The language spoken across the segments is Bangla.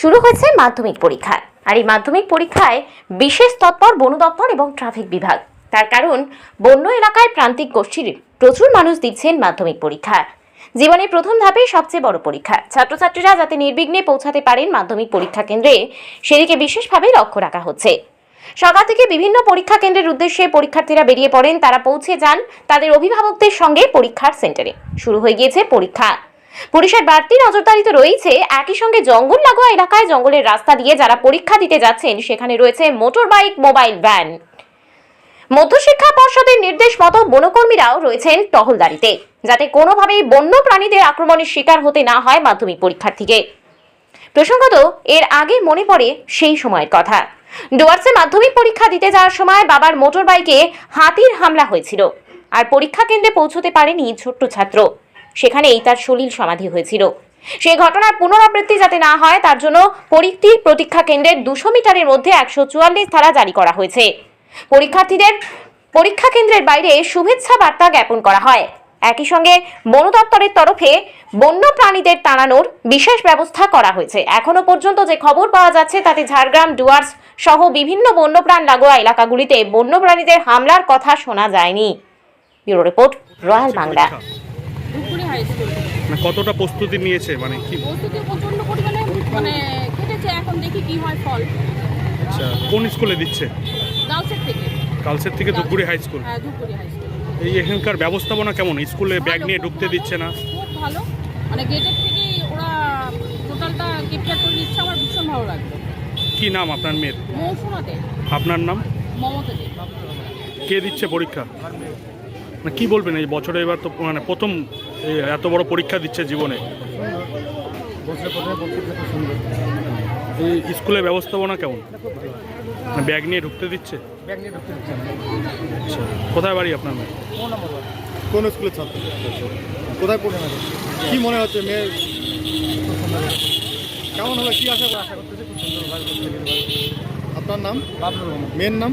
শুরু হয়েছে মাধ্যমিক পরীক্ষা আর এই মাধ্যমিক পরীক্ষায় বিশেষ তৎপর বন দপ্তর এবং ট্রাফিক বিভাগ। তার কারণ, বন্য এলাকায় প্রান্তিক গোষ্ঠীর প্রচুর মানুষ দিচ্ছেন মাধ্যমিক পরীক্ষা জীবনের প্রথম ধাপে সবচেয়ে বড় পরীক্ষা। ছাত্রছাত্রীরা যাতে নির্বিঘ্নে পৌঁছাতে পারেন মাধ্যমিক পরীক্ষা কেন্দ্রে, সেদিকে বিশেষভাবে লক্ষ্য রাখা হচ্ছে। সকাল থেকে বিভিন্ন পরীক্ষা কেন্দ্রের উদ্দেশ্যে পরীক্ষার্থীরা বেরিয়ে পড়েন, তারা পৌঁছে যান তাদের অভিভাবকদের সঙ্গে পরীক্ষার সেন্টারে। শুরু হয়ে গিয়েছে পরীক্ষা। পুলিশের বাড়তি নজরদারি তো রয়েছে একই সঙ্গে জঙ্গল লাগোয়া এলাকায় জঙ্গলের রাস্তা দিয়ে যারা পরীক্ষা দিতে যাচ্ছেন, সেখানে রয়েছে মোটর বাইক মোবাইল ভ্যান। মধ্যশিক্ষা পর্ষদের নির্দেশ মতো বনকর্মীরাও রয়েছেন টহলদারিতে, যাতে কোনোভাবেই বন্য প্রাণীদের আক্রমণের শিকার হতে না হয় মাধ্যমিক পরীক্ষার্থীকে প্রসঙ্গত, এর আগে মনে পড়ে সেই সময়ের কথা। ডুয়ার্সে মাধ্যমিক পরীক্ষা দিতে যাওয়ার সময় বাবার মোটর বাইকে হাতির হামলা হয়েছিল। আর পরীক্ষা কেন্দ্রে পৌঁছতে পারেনি ছোট্ট ছাত্র। সেখানেই তার সলিল সমাধি হয়েছিল। সেই ঘটনার পুনরাবৃত্তি যাতে না হয়, তার জন্য পরীক্ষিত প্রতীক্ষা কেন্দ্রের দুশো মিটারের মধ্যে একশো চুয়াল্লিশ ধারা জারি করা হয়েছে। পরীক্ষার্থীদের পরীক্ষা কেন্দ্রের বাইরে শুভেচ্ছা বার্তা জ্ঞাপন করা হয়। একই সঙ্গে বন দপ্তরের তরফে বন্য প্রাণীদের তাড়ানোর বিশেষ ব্যবস্থা করা হয়েছে। এখনও পর্যন্ত যে খবর পাওয়া যাচ্ছে, তাতে ঝাড়গ্রাম ডুয়ার্স সহ বিভিন্ন বন্যপ্রাণ লাগোয়া এলাকাগুলিতে বন্যপ্রাণীদের হামলার কথা শোনা যায়নি। Bureau report, royal Bangla. মানে কতটা প্রস্তুতি নিয়েছে? মানে কি? প্রস্তুতি প্রচণ্ড পরিমাণে মানে কেটেছে এখন দেখি কি হয় ফল। আচ্ছা কোন স্কুলে দিচ্ছে? থেকে। কালসের থেকে ধূপগুড়ি হাই স্কুল। হ্যাঁ ধূপগুড়ি হাই স্কুল। এই এখানকার ব্যবস্থাপনা কেমন? স্কুলে ব্যাগ নিয়ে ঢুকতে দিচ্ছে না? খুব ভালো। মানে গেটের থেকেই ওরা টোটালটা করে আমার ভীষণ ভালো লাগল। কি নাম আপনার মেয়ের? মৌসুমাতে। আপনার নাম? মমতা দে। কে দিচ্ছে পরীক্ষা? মানে কি বলবেন এই বছরে এবার তো মানে প্রথম এত বড় পরীক্ষা দিচ্ছে জীবনে। এই স্কুলের ব্যবস্থাপনা কেমন? মানে ব্যাগ নিয়ে ঢুকতে দিচ্ছে? আচ্ছা কোথায় বাড়ি আপনার মেয়ে? কোন স্কুলের ছাত্র? কোথায় পড়ে না? কি মনে হচ্ছে মেয়ের? কেমন হবে কি আশা আশা করতেছে খুব সুন্দরভাবে আপনার নাম? বাবলুর রহমান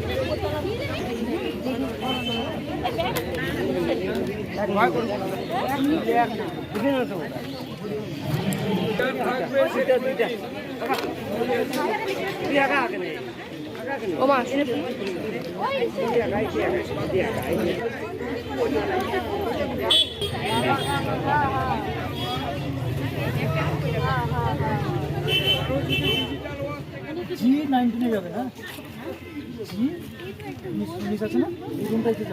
লাঠিনা পাটিল জি নাইনটিনে যাবে না? জি? উনিশ উনিশ আছে না এই রুমটাই তো